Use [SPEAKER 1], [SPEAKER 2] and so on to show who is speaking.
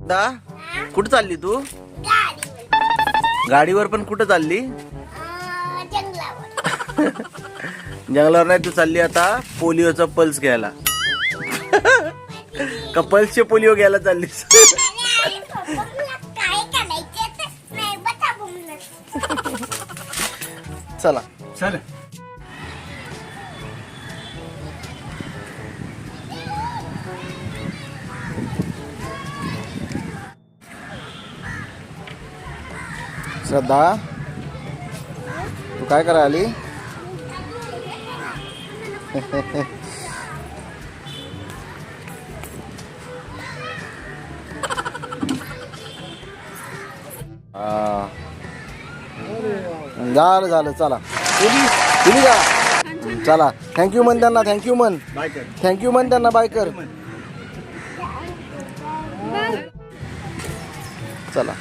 [SPEAKER 1] दा कुठं चालली तू?
[SPEAKER 2] गाडीवर
[SPEAKER 1] पण कुठं चालली?
[SPEAKER 2] जंगलावर
[SPEAKER 1] जंगलावर नाही तू चालली आता पोलिओचा पल्स घ्यायला. का पल्सचे पोलिओ घ्यायला चाललीस. चला.
[SPEAKER 3] चल
[SPEAKER 1] श्रद्धा तू काय करा आली? झालं झालं चला. तुम्ही तुम्ही जा. चला. थँक्यू म्हण त्यांना थँक्यू म्हण थँक्यू म्हण त्यांना बाय कर. चला.